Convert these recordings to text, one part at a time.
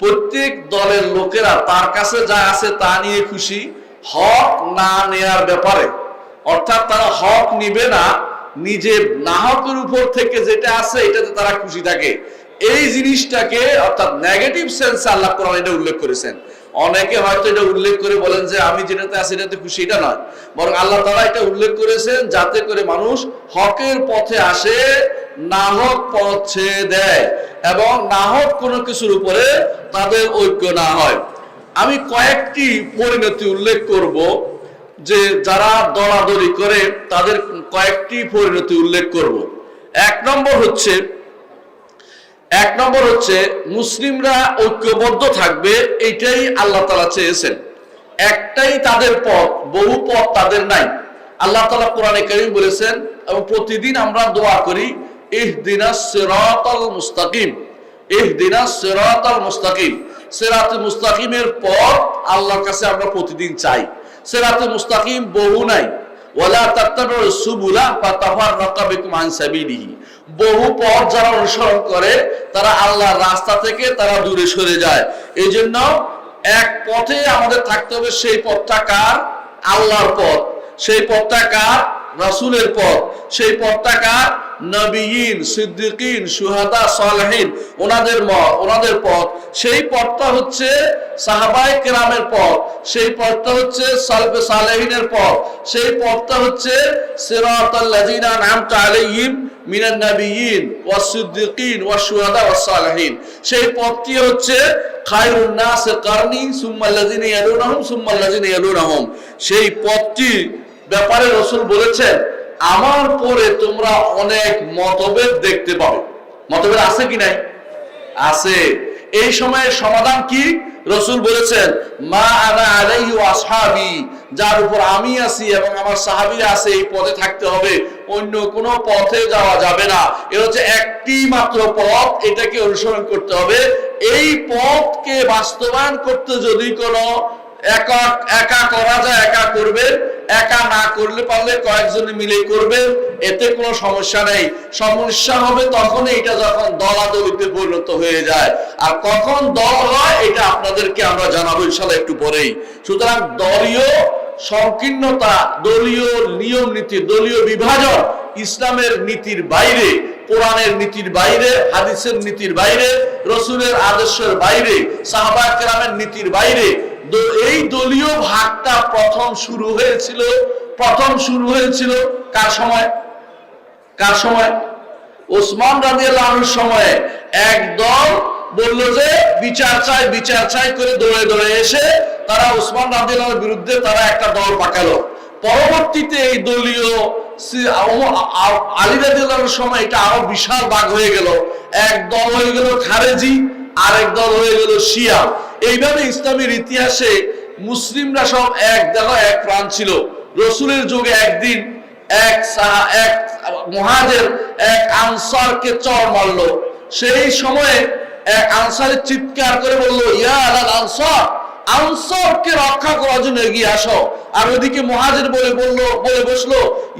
প্রত্যেক দলের লোকেরা তার কাছে যা আছে তা নিয়ে খুশি, হক না নেয়ার ব্যাপারে। অর্থাৎ তারা হক নিবে না, নিজে নাহকের উপর থেকে যেটা আছে এটাতে তারা খুশি থাকে। এই জিনিসটাকে অর্থাৎ নেগেটিভ সেন্স আল্লাহ কোরআন এটা উল্লেখ করেছেন। অনেকে হয়তো এটা উল্লেখ করে বলেন যে আমি যেটাতে আছি এটাতে খুশি, এটা নয়। বরং আল্লাহ তারা এটা উল্লেখ করেছেন যাতে করে মানুষ হকের পথে আসে, নাহক পথ ছেড়ে দেয় এবং নাহক কোনো কিছুর উপরে তাদের ঐক্য না হয়। আমি কয়েকটি পরিণতি উল্লেখ করব যে যারা দলাদলি করে তাদের কয়েকটি পরিণতি উল্লেখ করব। এক নম্বর হচ্ছে এক নম্বর হচ্ছে মুসলিমরা ঐক্যবদ্ধ থাকবে, এইটাই আল্লাহ তালা চেয়েছেন। একটাই তাদের পথ, বহু পথ তাদের নাই। আল্লাহ তালা কোরআনে করিম বলেছেন, এবং প্রতিদিন আমরা দোয়া করি, ইহদিনা সিরাতাল মুস্তাকিম। ইহদিনা সিরাতাল মুস্তাকিম। সিরাতে মুস্তাকিমের পথ আল্লাহর কাছে আমরা প্রতিদিন চাই। সিরাতে মুস্তাকিম বহু নাই। বহু পথ যারা অনুসরণ করে, তারা আল্লাহর রাস্তা থেকে তারা দূরে সরে যায়। এই জন্য এক পথে আমাদের থাকতে হবে, সেই পথটা কার? আল্লাহর পথ। সেই পথটা কার? রাসূলের পথ। সেই পথটা কার? নবীন, সিদ্দিকিন, সুহাদা, সালেহিন। ওনাদের মত, ওনাদের পথ। সেই পথটা হচ্ছে সাহাবাই কেরামের পথ। সেই পথটা হচ্ছে সালফে সালেহিনের পথ। সেই পথটা হচ্ছে মিনান সিদ্দিকিন সেই পথটি হচ্ছে খায়রুন নাস কারনি সুম্মাল্লাযিনা ইয়ালুনাহুম সুম্মাল্লাযিনা ইয়ালুনাহুম। সেই পথটি ব্যাপারে রসুল বলেছেন আমার পরে তোমরা অনেক মতভেদ দেখতে পাবে। মতভেদ আছে কি নাই? আছে। এই সময়ের সমাধান কি? রসুল বলেছেন, মা আনা আলাইহি ওয়া আসহাবি যার উপর আমি আছি এবং আমার সাহাবীরা আছে, এই পথে থাকতে হবে। অন্য কোনো পথে যাওয়া যাবে না। এ হচ্ছে একটি মাত্র পথ, এটাকে অনুসরণ করতে হবে। এই পথকে বাস্তবায়ন করতে যদি কোনো একা একা করা যায়, একা করবে একা না করলে পারলে কয়েকজনে মিলে করবে এতে কোনো সমস্যা নেই। সমস্যা হবে তখন এটা যখন দলাদলিতে পরিণত হয়ে যায়। আর কখন দল হয়, এটা আপনাদেরকে আমরা জানাব ইনশাল্লাহ একটু পরেই। সুতরাং দলীয় সংকীর্ণতা, দলীয় নিয়ম নীতি, দলীয় বিভাজন ইসলামের নীতির বাইরে, কোরআনের নীতির বাইরে, হাদিসের নীতির বাইরে, রসুলের আদর্শের বাইরে সাহাবা কেরামের নীতির বাইরে এই দলীয় ভাগটা প্রথম শুরু হয়েছিল, প্রথম শুরু হয়েছিল কার সময়? কার সময়? ওসমান রাদিয়াল্লাহুর সময়ে। এক দল বলল যে বিচার চাই বিচার চাই করে দৌড়ে দৌড়ে এসে তারা ওসমান রাদিয়াল্লাহুর বিরুদ্ধে তারা একটা দল পাকালো। পরবর্তীতে এই দলীয় আলী রাদিয়াল্লাহুর সময় এটা আরও বিশাল ভাগ হয়ে গেল। এক দল হয়ে গেল খারেজি, আরেক দল হয়ে গেল শিয়া। এইভাবে ইসলামের ইতিহাসে মুসলিমরা সব এক দেখো এক প্রাণ ছিল। রসুলের যুগে একদিন এক এক মহাজের, এক আনসারকে চর মারলো। সেই সময়ে এক আনসারের চিৎকার করে বলল, ইয়া আনসার, আনসারকে রক্ষা করার জন্য এগিয়ে আসো। আর ওইদিকে মহাজের বলে বলল, বলে বসল,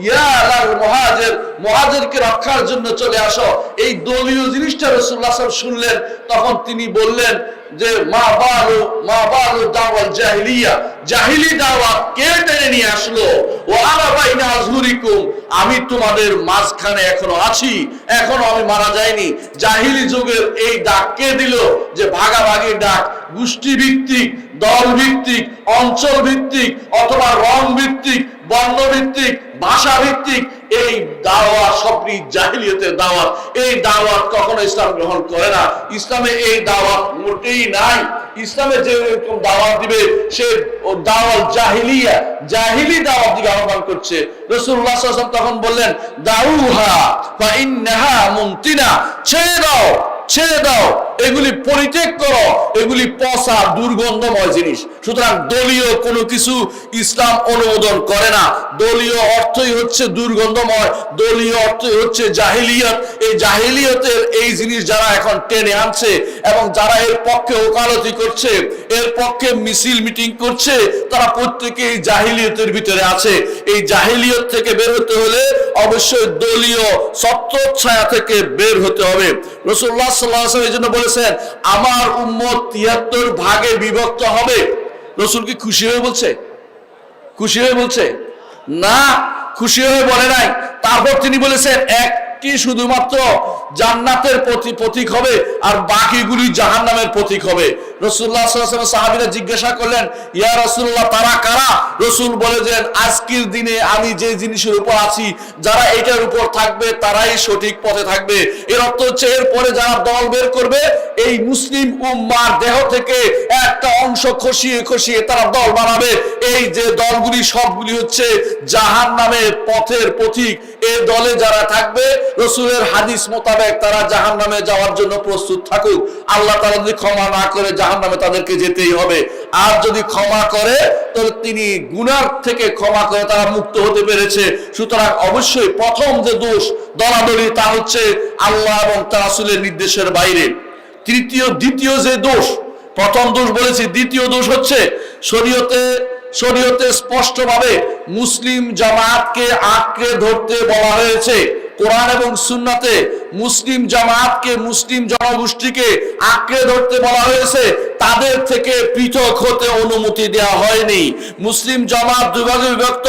ইয়া আলাল মহাজের, মহাজেরকে রক্ষার জন্য চলে আসো। এই দলীয় জিনিসটা রসুল্লাহ সাহেব শুনলেন। তখন তিনি বললেন যে মা বালু মা বালু দাওয়াল জাহিলিয়া। জাহিলি কে টেনে নিয়ে আসলো? ও আলা বাইনা আমি তোমাদের মাঝখানে এখনও আছি, এখনও আমি মারা যাইনি। জাহিলি যুগের এই ডাক কে দিল? যে ভাগাভাগির ডাক গোষ্ঠী ভিত্তিক দল ভিত্তিক অঞ্চল ভিত্তিক অথবা রং ভিত্তিক বর্ণ ভিত্তিক ভাষা ভিত্তিক এই দাওয়াত, সবই জাহিলিয়তের দাওয়াত। এই দাওয়াত কখনো ইসলাম গ্রহণ করে না। ইসলামে এই দাওয়াত মোটেই নাই। ইসলামে যে এরকম দাওয়াত দিবে, সে দাওয়াত জাহিলিয়া, জাহিলি দাওয়াত দিকে আহ্বান করছে। ওয়াসাল্লাম তখন বললেন, দাউহা ফা ইন্নাহা মুমতিনা। ছেড়ে দাও ছেড়ে দাও। এগুলি পরিত্যাগ করো। এগুলি পচা, দুর্গন্ধময় জিনিস। সুতরাং দলীয় কোনো কিছু ইসলাম অনুমোদন করে না। দলীয় অর্থই হচ্ছে দুর্গন্ধময়। দলীয় অর্থই হচ্ছে জাহিলিয়ত। এই জাহিলিয়তের এই জিনিস যারা এখন টেনে আনছে এবং যারা এর পক্ষে ওকালতি করছে, এর পক্ষে মিছিল মিটিং করছে, তারা প্রত্যেকে এই জাহিলিয়তের ভিতরে আছে। এই জাহিলিয়ত থেকে বের হতে হলে অবশ্যই দলীয় সত্য ছায়া থেকে বের হতে হবে। রসুল্লাহ সাল্লাহ এই জন্য বলেছেন বলেছেন, আমার উম্মত তিয়াত্তর ভাগে বিভক্ত হবে। রসুল কি খুশি হয়ে বলছে? খুশি হয়ে বলছে? না, খুশি হয়ে বলে নাই। তারপর তিনি বলেছেন একটি শুধুমাত্র জান্নাতের প্রতি প্রতীক হবে আর বাকিগুলি জাহান্নামের প্রতীক হবে। রসুল্লাহ সাহাবিরা জিজ্ঞাসা করলেন, ইয়া রসুল্লাহ তারা কারা? রসুল বলেছেন, আজকের দিনে আমি যে জিনিসের উপর আছি, যারা এটার উপর থাকবে, তারাই সঠিক পথে থাকবে। এর অর্থ হচ্ছে, এরপরে যারা দল বের করবে, এই মুসলিম উম্মার দেহ থেকে একটা অংশ খসিয়ে খসিয়ে তারা দল বানাবে। এই যে দলগুলি, সবগুলি হচ্ছে জাহান পথের পথিক এই দলে যারা থাকবে, রসুলের হাদিস মোতাবেক তারা জাহান নামে যাওয়ার জন্য প্রস্তুত থাকুক। আল্লাহ তারা যদি ক্ষমা না করে জাহান নামে তাদেরকে যেতেই হবে। আর যদি ক্ষমা করে, তাহলে তিনি গুনার থেকে ক্ষমা করে তারা মুক্ত হতে পেরেছে। সুতরাং অবশ্যই প্রথম যে দোষ দলাদলি, তা হচ্ছে আল্লাহ এবং তার রাসূলের নির্দেশের বাইরে। তৃতীয়, দ্বিতীয় যে দোষ, প্রথম দোষ বলেছি, দ্বিতীয় দোষ হচ্ছে শরীয়তে শরীয়তে স্পষ্টভাবে মুসলিম জামাতকে আঁকড়ে ধরতে বলা হয়েছে। কোরআন এবং সুন্নাতে মুসলিম জামাতকে, মুসলিম জনগোষ্ঠীকে আঁকড়ে ধরতে বলা হয়েছে, তাদের থেকে পৃথক হতে অনুমতি দেওয়া হয়নি। মুসলিম জামাত দুভাগে বিভক্ত।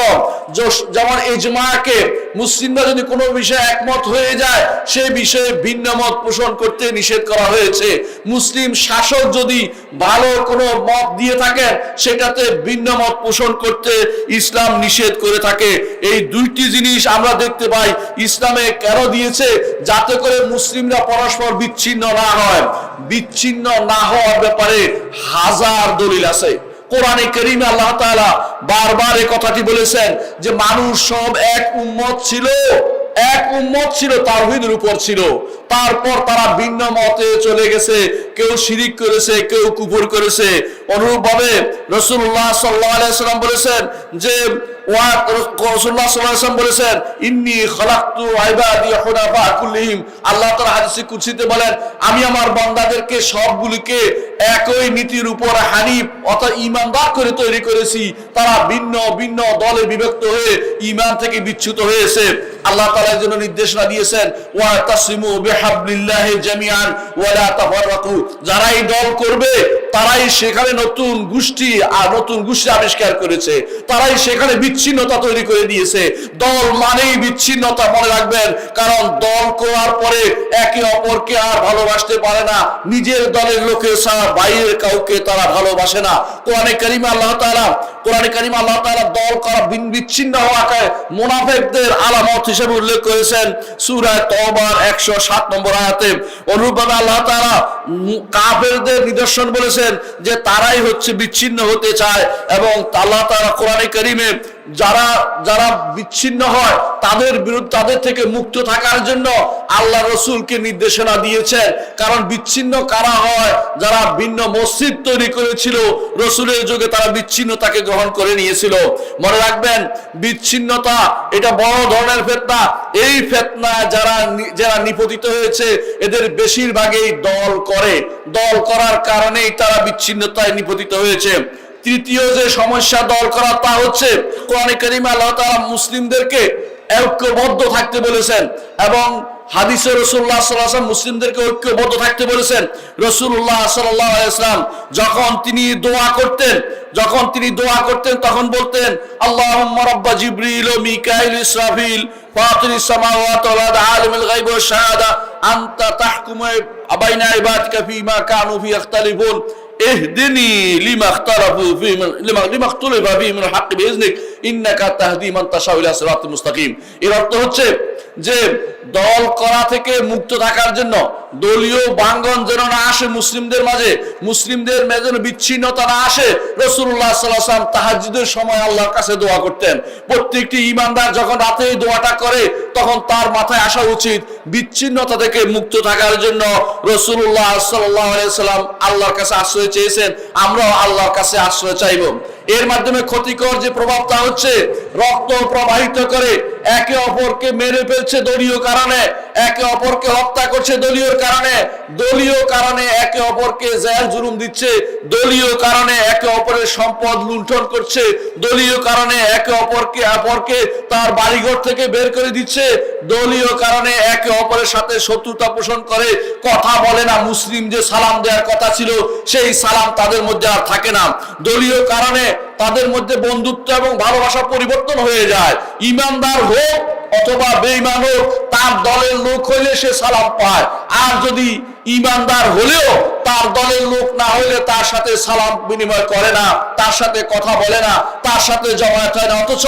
যেমন ইজমাকে মুসলিমরা যদি কোনো বিষয়ে একমত হয়ে যায়, সে বিষয়ে ভিন্ন মত পোষণ করতে নিষেধ করা হয়েছে। মুসলিম শাসক যদি ভালো কোনো মত দিয়ে থাকেন, সেটাতে ভিন্ন মত পোষণ করতে ইসলাম নিষেধ করে থাকে। এই দুইটি জিনিস আমরা দেখতে পাই। ইসলামে কেন দিয়েছে? যাতে করে মুসলিমরা পরস্পর বিচ্ছিন্ন না হয়। বিচ্ছিন্ন না হওয়ার ব্যাপারে হাজার দলিল আছে। কোরআনে করিমে আল্লাহ তাআলা বারবার এই কথাটি বলেছেন যে মানুষ সব এক উম্মত ছিল, এক উম্মত ছিল, তাওহীদের উপর ছিল। তারপর তারা ভিন্ন মতে চলে গেছে। কেউ শিরিক করেছে, কেউ কুফর করেছে। অনুরূপভাবে আলাইহি সাল্লাম বলেছেন যে সবগুলিকে একই নীতির উপর করে তৈরি করেছি। তারা ভিন্ন ভিন্ন দলে বিভক্ত হয়ে ইমান থেকে বিচ্যুত হয়েছে। আল্লাহ এর জন্য নির্দেশনা দিয়েছেন, ওয়া তাসিমু বিহাবলিল্লাহি জামিআন ওয়া লা তাফাররাকু। যারা এই দল করবে, তারাই সেখানে নতুন গোষ্ঠী আর নতুন গোষ্ঠী আবিষ্কার করেছে। তারাই সেখানে বিচ্ছিন্নতা তৈরি করে দিয়েছে। দল মানেই বিচ্ছিন্নতা, মনে রাখবেন। কারণ দল করার পরে একে অপরকে আর ভালোবাসতে পারে না। নিজের দলের লোকের ছাড়া বাইরের কাউকে তারা ভালোবাসে না। কোরআনে কারিমে আল্লাহ তাআলা, কোরআনে কারিমে আল্লাহ তাআলা দল করা বিচ্ছিন্ন হওয়াকে মুনাফিকদের আলামত হিসেবে উল্লেখ করেছেন। সূরা তওবার 107 নম্বর আয়াতে অনুরূপভাবে আল্লাহ তাআলা কাফেরদের নিদর্শন বলেছেন যে তারাই হচ্ছে বিচ্ছিন্ন হতে চায় এবং আল্লাহ তারা কোরআনে কারিমে যারা যারা বিচ্ছিন্ন হয়, তাদের বিরুদ্ধে, তাদের থেকে মুক্ত থাকার জন্য আল্লাহ রসুলকে নির্দেশনা দিয়েছেন। কারণ বিচ্ছিন্ন কারা হয়? যারা ভিন্ন মসজিদ তৈরি করেছিল, রসুলের যুগে তারা বিচ্ছিন্নতাকে গ্রহণ করে নিয়েছিল। মনে রাখবেন, বিচ্ছিন্নতা এটা বড় ধরনের ফেতনা। এই ফেতনা যারা যারা নিপতিত হয়েছে, এদের বেশিরভাগই দল করে। দল করার কারণেই তারা বিচ্ছিন্নতায় নিপতিত হয়েছে। তৃতীয় যে সমস্যা দল করা তা হচ্ছে কোরআনে করিম আল্লাহ তালা মুসলিমদেরকে ঐক্যবদ্ধ থাকতে বলেছেন এবং হাদিসে রসুল্লাহ সাল্লাম মুসলিমদেরকে ঐক্যবদ্ধ থাকতে বলেছেন। রসুল্লাহ সাল্লাম যখন তিনি দোয়া করতেন, যখন তিনি দোয়া করতেন তখন বলতেন আল্লাহ রব্বা জিবরিল ও মিকাইল ইসরাফিল ফাতির সামাওয়াত ওয়া আলিমুল গায়ব ওয়া শাহাদা, আনতা তাহকুমু বাইনা ইবাদিকা ফিমা কানু ফি ইখতালিফুন اهدني لما اختلفوا فيه من لما لما اختلف فيه من الحق باذنك انك تهدي من تشاء الى صراط مستقيم এর অর্থ হচ্ছে যে দল করা থেকে মুক্ত থাকার জন্য দলীয় বাঙ্গন যেন না আসে, মুসলিমদের মাঝে, মুসলিমদের যেন বিচ্ছিন্নতা না আসে রসুল্লাহ সাল্লাম তাহাজুদের সময় আল্লাহর কাছে দোয়া করতেন। প্রত্যেকটি ইমানদার যখন রাতে দোয়াটা করে, তখন তার মাথায় আসা উচিত বিচ্ছিন্নতা থেকে মুক্ত থাকার জন্য রসুল্লাহ সাল্লাম আল্লাহর কাছে আশ্রয় চেয়েছেন, আমরাও আল্লাহর কাছে আশ্রয় চাইব। এর মাধ্যমে ক্ষতিকর যে প্রভাবটা হচ্ছে, রক্ত প্রবাহিত করে একে অপরকে মেরে ফেলছে দলীয় কারণে, একে অপরকে হত্যা করছে দলীয় কারণে দলীয় কারণে একে অপরকে জেল জুলুম দিচ্ছে, দলীয় কারণে একে অপরের সম্পদ লুণ্ঠন করছে, দলীয় কারণে একে অপরকে অপরকে তার বাড়িঘর থেকে বের করে দিচ্ছে, দলীয় কারণে একে অপরের সাথে শত্রুতা পোষণ করে, কথা বলে না মুসলিম যে সালাম দেওয়ার কথা ছিল, সেই সালাম তাদের মধ্যে আর থাকে না। দলীয় কারণে তাদের মধ্যে বন্ধুত্ব এবং ভালোবাসা পরিবর্তন হয়ে যায়। ইমানদার হোক অথবা বেঈমান হোক, তার দলের লোক হইলে সে সালাম পায়। আর যদি ইমানদার হলেও তার দলের লোক না হইলে তার সাথে সালাম বিনিময় করে না, তার সাথে কথা বলে না, তার সাথে জমায়েত হয় না। অথচ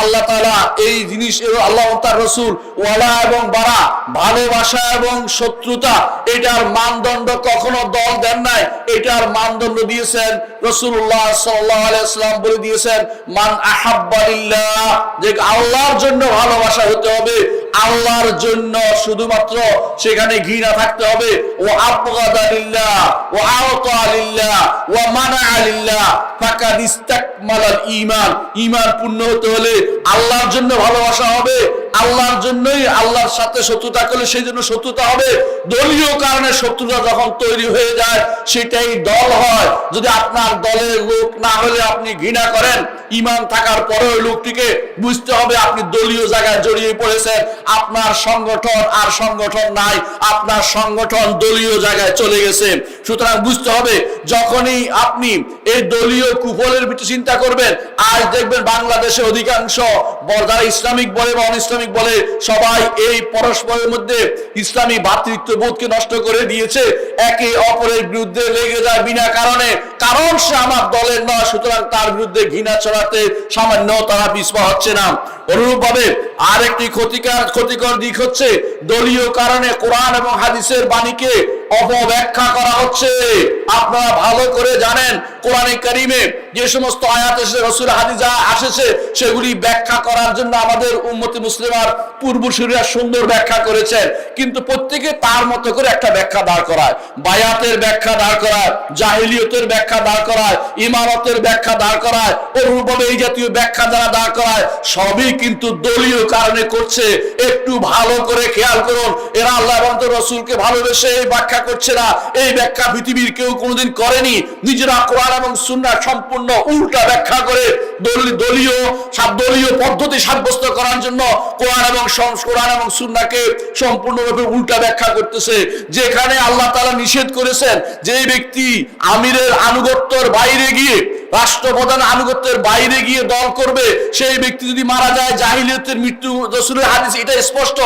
আল্লাহ তাআলা এই জিনিস আল্লাহ তার রসুল ওয়ালা এবং বারা, ভালোবাসা এবং শত্রুতা, এটার মানদণ্ড কখনো দল দেন নাই। এটার মানদণ্ড দিয়েছেন রসুল্লাহ সাল্লাহ আলাইসাল্লাম বলে দিয়েছেন, মান আহাব্বালিল্লাহ যে আল্লাহর জন্য ভালোবাসা হতে হবে আল্লাহর জন্য শুধুমাত্র সেখানে ঘৃণা থাকতে হবে। ও আবগাদালিল্লাহ ও আওতালিল্লাহ ও মানা আলিল্লাহ ফাকাদ ইস্তাকমালাল ঈমান। ঈমান পূর্ণ হতে হলে আল্লাহর জন্য ভালোবাসা হবে। আল্লাহর জন্যই আল্লাহর সাথে শত্রুতা করলে সেই জন্য শত্রুতা হবে। দলীয় কারণে শত্রুতা যখন তৈরি হয়ে যায়, সেটাই দল হয়। যদি আপনার দলের লোক না হলে আপনি ঘৃণা করেন, ইমান থাকার পরে ওই লোকটিকে বুঝতে হবে আপনি দলীয় জায়গায় জড়িয়ে পড়েছেন। আপনার সংগঠন আর সংগঠন নাই, আপনার সংগঠন দলীয় জায়গায় চলে গেছে। সুতরাং বুঝতে হবে, যখনই আপনি এই দলীয় কুফলের ভিতরে চিন্তা করবেন, আজ দেখবেন বাংলাদেশে অধিকাংশ যারা ইসলামিক বলে বা অন ইসলামিক বলে সবাই এই পরস্পরের মধ্যে ইসলামী ভাতৃত্ববোধকে নষ্ট করে দিয়েছে। একে অপরের বিরুদ্ধে লেগে যায় বিনা কারণে। কারণ সে আমার দলের নয়, সুতরাং তার বিরুদ্ধে ঘৃণা ছড়াতে সামান্য তারা পিছপা হচ্ছে না। অনুরূপভাবে আরেকটি আর ক্ষতিকর ক্ষতিকর দিক হচ্ছে দলীয় কারণে কোরআন এবং হাদিসের বাণীকে অপব্যাখ্যা করা হচ্ছে। আপনারা ভালো করে জানেন কোরআনে কারিমে যে সমস্ত আয়াত এসে রসুল হাদিজা আসেছে, সেগুলি ব্যাখ্যা করার জন্য আমাদের উম্মতি মুসলিমার পূর্বসূরীরা সুন্দর ব্যাখ্যা করেছেন। কিন্তু প্রত্যেকে তার মতো করে একটা ব্যাখ্যা দাঁড় করায়। বায়াতের ব্যাখ্যা দাঁড় করায়, জাহিলিয়তের ব্যাখ্যা দাঁড় করায়, ইমারতের ব্যাখ্যা দাঁড় করায় অনুরূপভাবে এই জাতীয় ব্যাখ্যা যারা দাঁড় করায়, সবই কিন্তু দলীয় কারণে করছে। একটু ভালো করে খেয়াল করুন, এরা আল্লাহ রসুলকে ভালোবেসে এই ব্যাখ্যা করছে না। এই ব্যাখ্যা পৃথিবীর কেউ কোনোদিন করেনি। নিজেরা কোরআন এবং সুন্না সম্পূর্ণ উল্টা ব্যাখ্যা করে দলীয় দলীয় পদ্ধতি সাব্যস্ত করার জন্য কোরআন এবং কোরআন এবং সুন্নাকে সম্পূর্ণভাবে উল্টা ব্যাখ্যা করতেছে। যেখানে আল্লাহ তালা নিষেধ করেছেন যে ব্যক্তি আমিরের আনুগত্যর বাইরে গিয়ে রাষ্ট্রপ্রধান আনুগত্যের বাইরে গিয়ে দল করবে, সেই ব্যক্তি যদি মারা যায়, জাহিলিয়তের মৃত্যু, রসুলের হাদিস, এটা স্পষ্ট।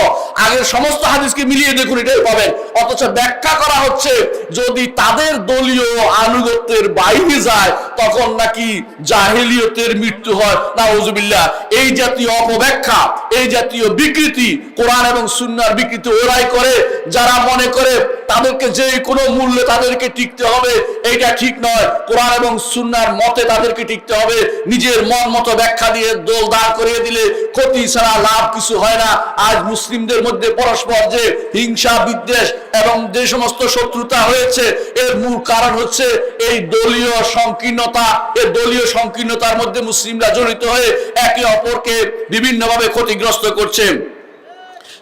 আগের সমস্ত হাদিসকে মিলিয়ে দেখুন, এটাই পাবেন। অথচ ব্যাখ্যা করা হচ্ছে, যদি তাদের দলীয় আনুগত্যের বাইরে যায়, তখন নাকি জাহিলিয়তের মৃত্যু হয়। না ওজুবিল্লাহ এই জাতীয় অপব্যাখ্যা, এই জাতীয় বিকৃতি, কোরআন এবং সুন্নার বিকৃতি ওরাই করে। যারা মনে করে তাদেরকে যে কোনো মূল্যে তাদেরকে টিকতে হবে, এইটা ঠিক নয়। কোরআন এবং সুন্নার মতে তাদেরকে টিকতে হবে। নিজের মন মতো ব্যাখ্যা দিয়ে দোল দাঁড় করিয়ে দিলে ক্ষতি ছাড়া লাভ কিছু হয় না। আজ মুসলিমদের মধ্যে পরস্পর যে হিংসা, বিদ্বেষ এবং যে সমস্ত শত্রুতা হয়েছে, এর মূল কারণ হচ্ছে এই দলীয় সংকীর্ণতা। এই দলীয় সংকীর্ণতার মধ্যে মুসলিমরা জড়িত হয়ে একে অপরকে বিভিন্নভাবে ক্ষতিগ্রস্ত করছে।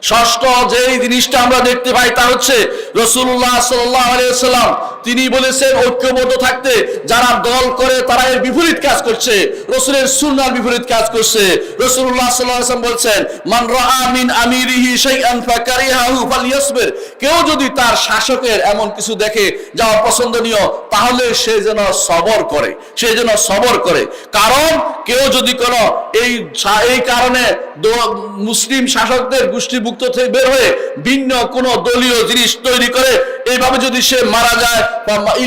ষষ্ঠ যে জিনিসটা আমরা দেখতে পাই তা হচ্ছে রসুল্লাহ সাল্লাম তিনি বলেছেন, ঐক্যবদ্ধ থাকতে যারা দল করে তারা এর বিপরীত কাজ করছে। রসুলের সুন্নার বিপরীত কাজ করছে। রসুল্লাহ সাল্লাম বলছেন, মান রাআ মিন আমিরিহি শাইআন ফাকারিহাহু ফালিয়াসবির কেউ যদি তার শাসকের এমন কিছু দেখে যা অপছন্দনীয়, তাহলে সে যেন সবর করে, সে যেন সবর করে। কারণ কেউ যদি কোনো এই এই কারণে মুসলিম শাসকদের গোষ্ঠীভুক্ত থেকে বের হয়ে ভিন্ন কোন দলীয় জিনিস তৈরি করে, এইভাবে যদি সে মারা যায় তাদেরকে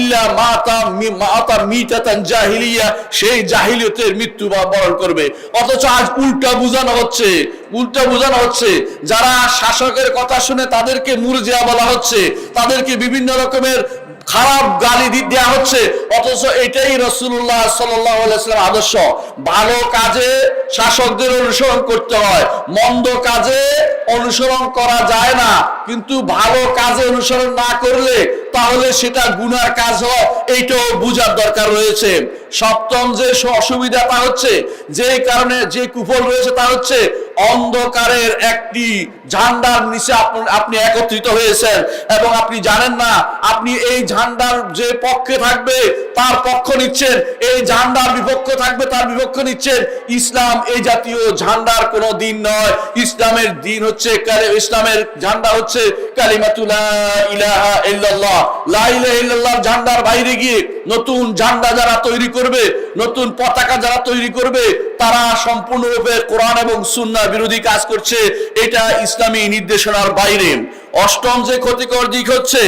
তাদেরকে বিভিন্ন রকমের খারাপ গালি দি- দেয়া হচ্ছে। অথচ এটাই রসুল্লাহ সাল্লাম আদর্শ। ভালো কাজে শাসকদের অনুসরণ করতে হয়, মন্দ কাজে অনুসরণ করা যায় না। কিন্তু ভালো কাজে অনুসরণ না করলে তাহলে সেটা গুনার কাজ হয়। এইটাও বুঝার দরকার রয়েছে। সপ্তম যে অসুবিধাটা হচ্ছে যে কারণে যে কুফল রয়েছে তা হচ্ছে অন্ধকারের একটি ঝান্ডার নিচে আপনি- একত্রিত হয়েছেন এবং আপনি জানেন না, আপনি এই ঝান্ডার যে পক্ষে থাকবে তার পক্ষ নিচ্ছেন, এই ঝান্ডার বিপক্ষ থাকবে তার বিপক্ষ নিচ্ছেন। ইসলাম এই জাতীয় ঝান্ডার কোনো দিন নয়। ইসলামের দিন হচ্ছে ইসলামের ঝান্ডা হচ্ছে ঝান্ডার বাইরে গিয়ে নতুন ঝান্ডা যারা তৈরি করবে, নতুন পতাকা যারা তৈরি করবে, তারা সম্পূর্ণরূপে কোরআন এবং সুন্নাহ বিরোধী কাজ করছে, এটা ইসলামী নির্দেশনার বাইরে। অষ্টম যে ক্ষতিকর দিক হচ্ছে,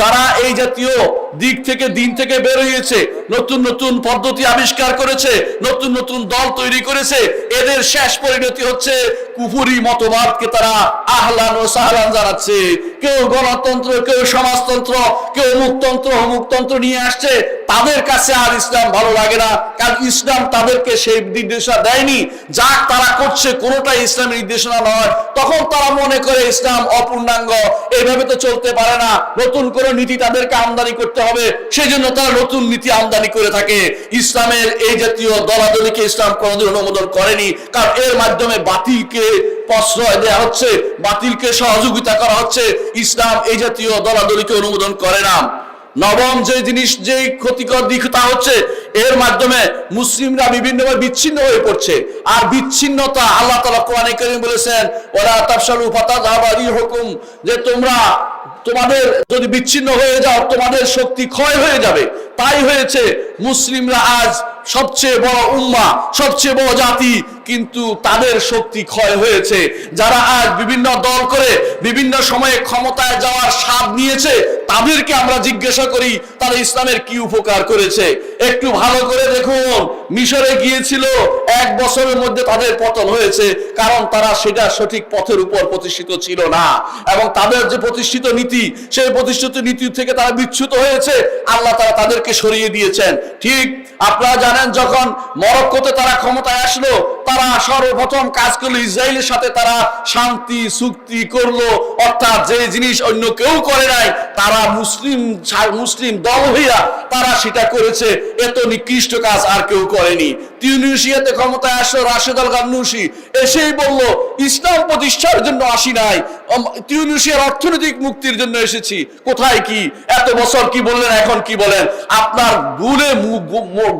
যারা এই জাতীয় দিক থেকে, দিন থেকে বের হয়েছে। নতুন নতুন পদ্ধতি আবিষ্কার করেছে, নতুন নতুন দল তৈরি করেছে। এদের শেষ পরিণতি হচ্ছে কুফুরি মতবাদকে তারা আহলান ও সাহলান জানাচ্ছে। কেউ গণতন্ত্র, কেউ সমাজতন্ত্র, কেউ মুক্তন্ত্র অমুকতন্ত্র নিয়ে আসছে। তাদের কাছে আর ইসলাম ভালো লাগে না, কারণ ইসলাম তাদেরকে সেই নির্দেশনা দেয়নি। যা তারা করছে, কোনোটাই ইসলামের নির্দেশনা নয়। তখন তারা মনে করে ইসলাম অপূর্ণাঙ্গ। এইভাবে তো চলতে পারে না। নতুন করে নীতি তাদেরকে আমদানি করতে হবে, সেজন্য তারা নতুন নীতি আমদানি করে থাকে। ইসলামের এই জাতীয় দলাদলিকে ইসলাম কোনোদিন অনুমোদন করেনি, কারণ এর মাধ্যমে বাতিলকে প্রশ্রয় দেওয়া হচ্ছে, বাতিলকে সহযোগিতা করা হচ্ছে, ইসলাম এই জাতীয় দলাদলিকে অনুমোদন করে না। নবম যে জিনিস যে ক্ষতিকর দিক তা হচ্ছে, এর মাধ্যমে মুসলিমরা বিভিন্নভাবে বিচ্ছিন্ন হয়ে পড়ছে। আর বিচ্ছিন্নতা আল্লাহ তালা কোরআনে করিম বলেছেন ওরা তাফসালু ফাতাযাবারি হুকুম যে তোমরা তোমাদের যদি বিচ্ছিন্ন হয়ে যাও, তোমাদের শক্তি ক্ষয় হয়ে যাবে। তাই হয়েছে, মুসলিমরা আজ সবচেয়ে বড় উম্মা, সবচেয়ে বড় জাতি, কিন্তু তাদের শক্তি ক্ষয় হয়েছে। যারা আজ বিভিন্ন দল করে, বিভিন্ন সময়ে ক্ষমতায় যাওয়ার স্বাদ নিয়েছে, তাদেরকে আমরা জিজ্ঞাসা করি, তারা ইসলামের কি উপকার করেছে? একটু ভালো করে দেখুন। মিশরে গিয়েছিল, এক বছরের মধ্যে তাদের পতন হয়েছে, কারণ তারা সেটা সঠিক পথের উপর প্রতিষ্ঠিত ছিল না। এবং তাদের যে প্রতিষ্ঠিত নীতি, সেই প্রতিষ্ঠিত নীতি থেকে তারা বিচ্যুত হয়েছে। আল্লাহ তারা তাদেরকে সরিয়ে দিয়েছেন। ঠিক, আপনারা জানেন যখন মরক্কোতে তারা ক্ষমতায় আসলো, তারা সর্বপ্রথম কাজ করল, ইসরায়েলের সাথে তারা শান্তি, চুক্তি করল। অর্থাৎ যে জিনিস অন্য কেউ করে নাই, তারা মুসলিম মুসলিম দল হইয়া তারা সেটা করেছে। এত নিকৃষ্ট কাজ আর কেউ করেনি। তিউনিশিয়াতে ক্ষমতায় আসলো রাশেদ আল গান্নুসি। এসেই বলল ইসলাম প্রতিষ্ঠার জন্য আসি নাই। উম, তিউনিশিয়ার অর্থনৈতিক মুক্তির জন্য এসেছি। কোথায় কি? এত বছর কি বললেন এখন কি বলেন? আপনার ভুলে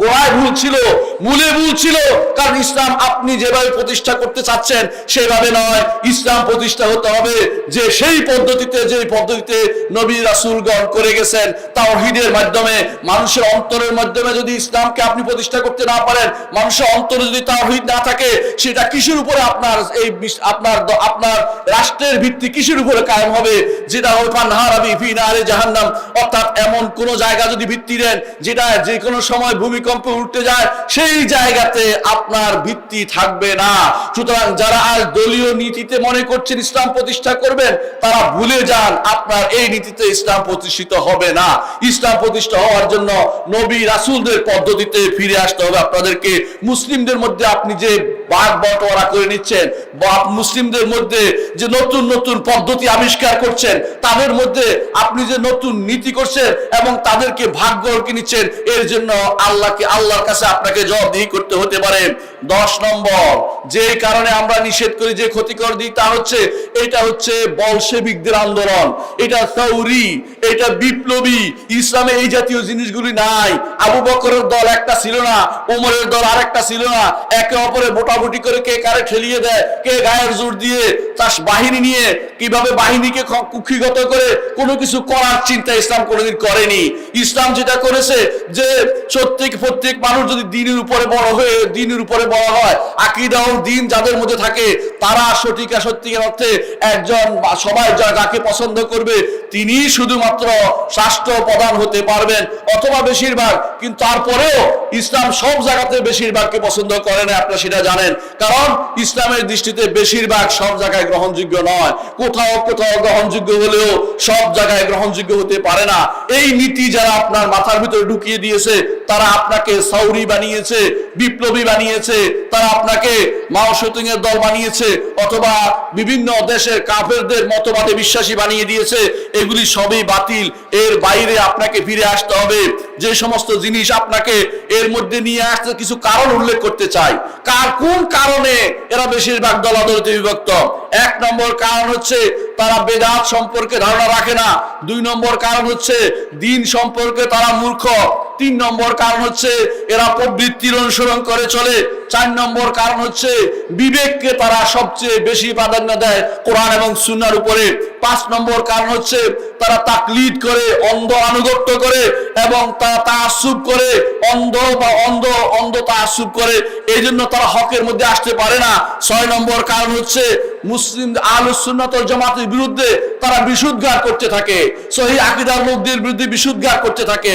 গোড়ায় ভুল ছিল মূলে ভুল ছিল। কারণ ইসলাম আপনি যেভাবে প্রতিষ্ঠা করতে চাচ্ছেন সেভাবে নয়। ইসলাম প্রতিষ্ঠা হতে হবে যে সেই পদ্ধতিতে যে পদ্ধতিতে নবী রাসূলগণ করে গেছেন। তাওহীদের মাধ্যমে মানুষের অন্তরের মাধ্যমে যদি ইসলামকে আপনি প্রতিষ্ঠা করতে না পারেন মানুষের অন্তরে যদি তাওহীদ না থাকে, সেটা কিসের উপরে আপনার এই আপনার আপনার রাষ্ট্রের ভিত্তি কিসের উপরে কায়েম হবে? যেটা হবে পানহারাবি ফি নারে জাহান্নাম। অর্থাৎ এমন কোন জায়গা যদি ভিত্তি দেন, যেটা যে কোনো সময় ভূমিকম্পে উঠতে যায়, সেই জায়গাতে আপনার ভিত্তি থাকবে না। সুতরাং যারা আজ দলীয় নীতিতে মনে করছেন ইসলাম প্রতিষ্ঠা করবেন, তারা ভুলে যান আপনার এই নীতিতে ইসলাম প্রতিষ্ঠিত হবে না। ইসলাম প্রতিষ্ঠা হওয়ার জন্য নবী রাসুলদের পদ্ধতিতে ফিরে আসতে হবে আপনাদেরকে। মুসলিমদের মধ্যে আপনি যে বাঘ বটোয়ারা করে নিচ্ছেন, বা মুসলিমদের মধ্যে যে নতুন নতুন পদ্ধতি আবিষ্কার করছেন, তাদের মধ্যে আপনি যে নতুন নীতি করছেন এবং তাদেরকে ভাগ্য নিচ্ছেন, এর জন্য আল্লাহকে, আল্লাহর কাছে আপনাকে জবাবদিহি করতে হতে পারে। দশ নম্বর। যে কারণে আমরা নিষেধ করি যে ক্ষতিকর দিক, তা হচ্ছে, এটা হচ্ছে বলশেবিকদের আন্দোলন। এটা সৌরি, এটা বিপ্লবী। ইসলামে এই জাতীয় জিনিসগুলি নাই। আবু বকরের দল একটা ছিল না, উমরের দল আরেকটা ছিল না। একে অপরে মোটামুটি করে কে কারে ঠেলিয়ে দেয়, কে গায়ের জোর দিয়ে তার বাহিনী নিয়ে, কীভাবে বাহিনীকে কুক্ষিগত করে, কোনো কিছু করার চিন্তা ইসলাম কোনোদিন করেনি। ইসলাম যেটা করেছে যে প্রত্যেক প্রত্যেক মানুষ যদি দিনের উপরে বড় হয়ে, দিনের উপরে বড় হয়। আকিদা ও দিন যাদের মধ্যে থাকে, তারা সঠিক সত্যিকার অর্থে একজন সবাই যাকে পছন্দ করবে তিনি শুধুমাত্র রাষ্ট্র প্রধান হতে পারবেন অথবা বেশিরভাগ, কিন্তু তারপরেও ইসলাম সব জায়গাতে বেশিরভাগকে পছন্দ করে না, আপনারা সেটা জানেন। কারণ ইসলামের দৃষ্টিতে বেশিরভাগ সব জায়গায় গ্রহণযোগ্য নয়। কোথাও কোথাও গ্রহণযোগ্য হলেও সব জায়গায় গ্রহণযোগ্য হতে পারে না। এই নীতি যারা আপনার মাথার ভিতরে ঢুকিয়ে দিয়েছে, তারা আপনাকে সৌরি বানিয়েছে, বিপ্লবী বানিয়েছে, তারা আপনাকে মাও সেতুং এর দল বানিয়েছে, অথবা বিভিন্ন দেশের কাফেরদের মতবাদে বিশ্বাসী বানিয়ে দিয়েছে। এগুলি সবই বাতিল। এর বাইরে আপনাকে ফিরে আসতে হবে। যে সমস্ত জিনিস আপনাকে এর মধ্যে নিয়ে আসতে কিছু কারণ উল্লেখ করতে চাই। কার কোন কারণে এরা বেশিরভাগ দলাদলিতে বিভক্ত? এক নম্বর কারণ হচ্ছে তারা বেদাত সম্পর্কে ধারণা রাখে না। দুই নম্বর কারণ হচ্ছে দিন সম্পর্কে তারা মূর্খ। তিন নম্বর কারণ হচ্ছে এরা প্রবৃত্তির অনুসরণ করে চলে। চার নম্বর কারণ হচ্ছে বিবেককে তারা সবচেয়ে বেশি প্রাধান্য দেয় কোরআন এবং সুনার উপরে। পাঁচ নম্বর কারণ হচ্ছে তারা তাকলিদ করে, অন্ধ আনুগত্য করে এবং তারা তাসুব করে, অন্ধ বা অন্ধ অন্ধ তাসুব করে। এই জন্য তারা হকের মধ্যে আসতে পারে না। ছয় নম্বর কারণ হচ্ছে মুসলিম আলুসুন্নত জামাতের বিরুদ্ধে তারা বিশুদ্ধার করতে থাকে। সহি আকিদার লোকদের বিরুদ্ধে বিশুদ্ধার করতে থাকে।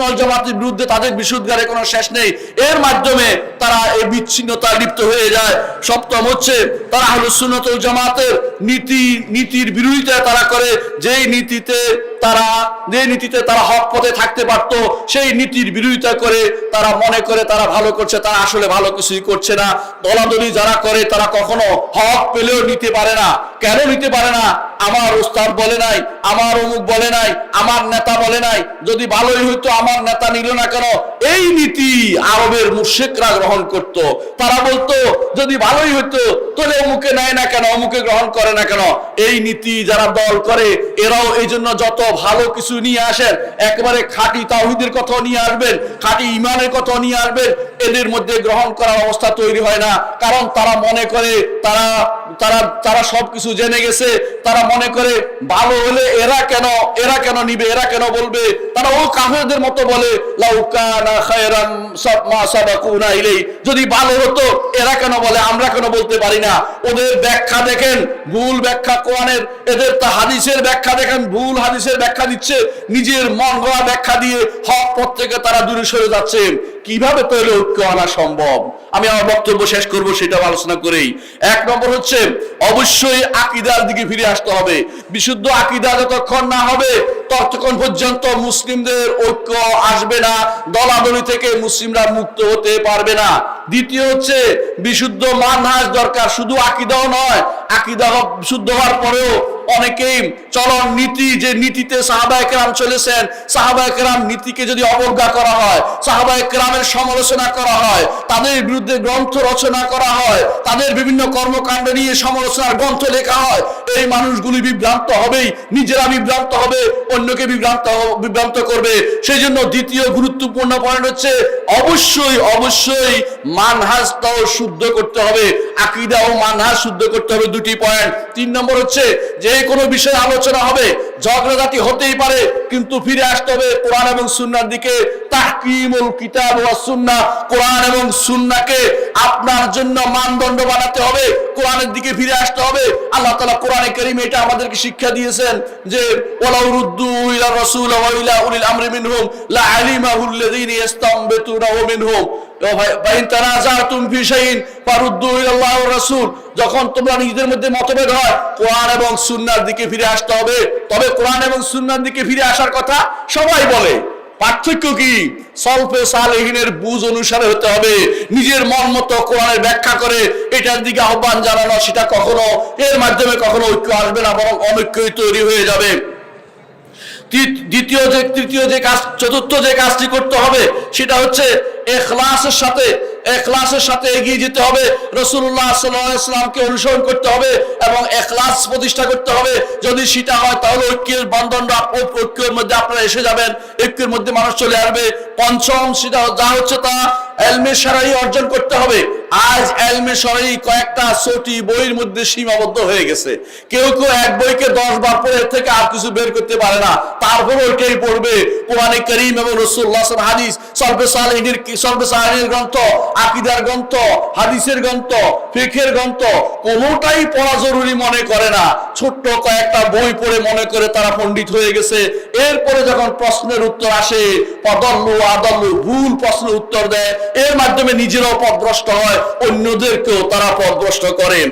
আহলুসুন্নত জামাতের বিরুদ্ধে তাদের বিশুদ্ধারে কোনো শেষ নেই। এর মাধ্যমে তারা এই বিচ্ছিন্নতা লিপ্ত হয়ে যায়। সপ্তম হচ্ছে, তারা হলো আহলুসুন্নত জামাতের নীতি, নীতির বিরোধিতা তারা করে। যেই নীতিতে তারা যে নীতিতে তারা হক পথে থাকতে পারতো, সেই নীতির বিরোধিতা করে তারা মনে করে তারা ভালো করছে, তারা আসলে ভালো কিছুই করছে না। দলাদলি যারা করে, তারা কখনো হক পেলেও নিতে পারে না। কেন নিতে পারে না? আমার উস্তাদ বলে নাই, আমার অমুক বলে নাই, আমার নেতা বলে নাই। যদি ভালোই হইতো, আমার নেতা নিল না কেন? এই নীতি আরবের মুর্শেকরা গ্রহণ করত। তারা বলতো, যদি ভালোই হইতো, তাহলে অমুকে নেয় না কেন? অমুকে গ্রহণ করে না কেন? এই নীতি যারা দল করে, এরাও এই জন্য যত ভালো কিছু নিয়ে আসেন, একেবারে খাঁটি তাহিদের কথা নিয়ে আসবেন, খাঁটি ইমানের কথা নিয়ে আসবেন, এদের মধ্যে গ্রহণ করার অবস্থা তৈরি হয় না। কারণ তারা মনে করে, তারা তারা তারা সবকিছু জেনে গেছে, তারা মনে করে, ভালো হলে এরা কেন এরা কেন নিবে, এরা কেন বলবে? তারা ও কাফেরদের মতো বলে যদি ভালো হতো, এরা কেন বলে, আমরা কেন বলতে পারি না? ওদের ব্যাখ্যা দেখেন, ভুল ব্যাখ্যা কোরআনের। এদের তা হাদিসের ব্যাখ্যা দেখেন, ভুল হাদিসের ব্যাখ্যা দিচ্ছে। নিজের মন গড়া ব্যাখ্যা দিয়ে হক পথ থেকে তারা দূরে সরে যাচ্ছে। কীভাবে তৈরি ঐক্য আনা সম্ভব? আমি আমার বক্তব্য শেষ করব, সেটা আলোচনা করেই। এক নম্বর হচ্ছে, অবশ্যই আকিদার দিকে ফিরে আসতে হবে। বিশুদ্ধ আকিদা যতক্ষণ না হবে, ততক্ষণ পর্যন্ত মুসলিমদের ঐক্য আসবে না, দলাদলি থেকে মুসলিমরা মুক্ত হতে পারবে না। দ্বিতীয় হচ্ছে, বিশুদ্ধ মানহাজ দরকার, শুধু আকিদাও নয়, আকিদা শুদ্ধ হওয়ার পরেও অনেকেই চলন নীতি, যে নীতিতে সাহাবায় কেরাম চলেছেন, সাহাবায় কেরাম নীতিকে যদি অবজ্ঞা করা হয়, সাহাবায় কেরামের সমালোচনা করা হয়, তাদের বিরুদ্ধে গ্রন্থ রচনা করা হয়, তাদের বিভিন্ন কর্মকাণ্ড নিয়ে সমালোচনার গ্রন্থ লেখা হয়, এই মানুষগুলি বিভ্রান্ত হবেই, নিজেরা বিভ্রান্ত হবে, অন্যকে বিভ্রান্ত বিভ্রান্ত করবে। সেই জন্য দ্বিতীয় গুরুত্বপূর্ণ পয়েন্ট হচ্ছে, অবশ্যই অবশ্যই মানহাজটাও শুদ্ধ করতে হবে, আকিদা ও মানহাজ শুদ্ধ করতে হবে দুটি পয়েন্ট তিন নম্বর হচ্ছে যে কোনো বিষয়ে আলোচনা হবে, ঝগড়াঝাটি হতেই পারে, কিন্তু ফিরে আসতে হবে কোরআন এবং সুন্নার দিকে। তাহকিমুল কিতাব ওয়া সুন্না, কোরআন এবং সুন্নাকে আপনার জন্য মানদণ্ড বানাতে হবে, কোরআনের দিকে ফিরে আসতে হবে। আল্লাহ তাআলা কোরআনে কারীমে এটা আমাদেরকে শিক্ষা দিয়েছেন যে, ওয়ালাউ রুদ্দু ইলা রাসূল ওয়া ইলা উলিল আমরি মিনহুম, লা আলিমাহু আল্লাযীনা ইস্তামবিতুনাহু মিনহুম। মতভেদ হয় এবং সুন্নাহর দিকে ফিরে আসতে হবে। তবে কোরআন এবং সুন্নাহর দিকে ফিরে আসার কথা সবাই বলে। পার্থক্য কি? বুঝ অনুসারে হতে হবে। নিজের মন মতো কোরআনের ব্যাখ্যা করে এটার দিকে আহ্বান জানানো, সেটা কখনো এর মাধ্যমে কখনো ঐক্য আসবে না, বরং অনৈক্যই তৈরি হয়ে যাবে। দ্বিতীয় যে তৃতীয় যে কাজ চতুর্থ যে কাজটি করতে হবে সেটা হচ্ছে এখলাসের সাথে এখলাসের সাথে এগিয়ে যেতে হবে। রসুল্লাহ সাল্লামকে অনুসরণ করতে হবে এবং এখলাস প্রতিষ্ঠা করতে হবে। যদি সেটা হয়, তাহলে ঐক্যের বন্ধনরা ঐক্যের মধ্যে আপনারা এসে যাবেন। ঐক্যের মধ্যে মানুষ চলে আসবে। পঞ্চম সেটা যা হচ্ছে তা এলমে সারাই অর্জন করতে হবে। আজ এলমে সারাই কয়েকটা সটি বইয়ের মধ্যে সীমাবদ্ধ হয়ে গেছে। কেউ কেউ এক বইকে দশ বার এর থেকে আর কিছু বের করতে পারে না। তারপর ওইটাই পড়বে। কোরআনে করিম এবং রসুল্লাহ হাদিস সলবে সালেহিনের গ্রন্থ। আকিদার গ্রন্থ, হাদিসের গ্রন্থ ফিখের গ্রন্থ কোনোটাই পড়া জরুরি মনে করে না। ছোট্ট কয়েকটা বই পড়ে মনে করে তারা পণ্ডিত হয়ে গেছে। এরপরে যখন প্রশ্নের উত্তর আসে পদল্লু আদল্লু ভুল প্রশ্নের উত্তর দেয়। এর মাধ্যমে নিজেরাও পদভ্রষ্ট হয়, অন্যদেরকেও তারা পদভ্রষ্ট করেন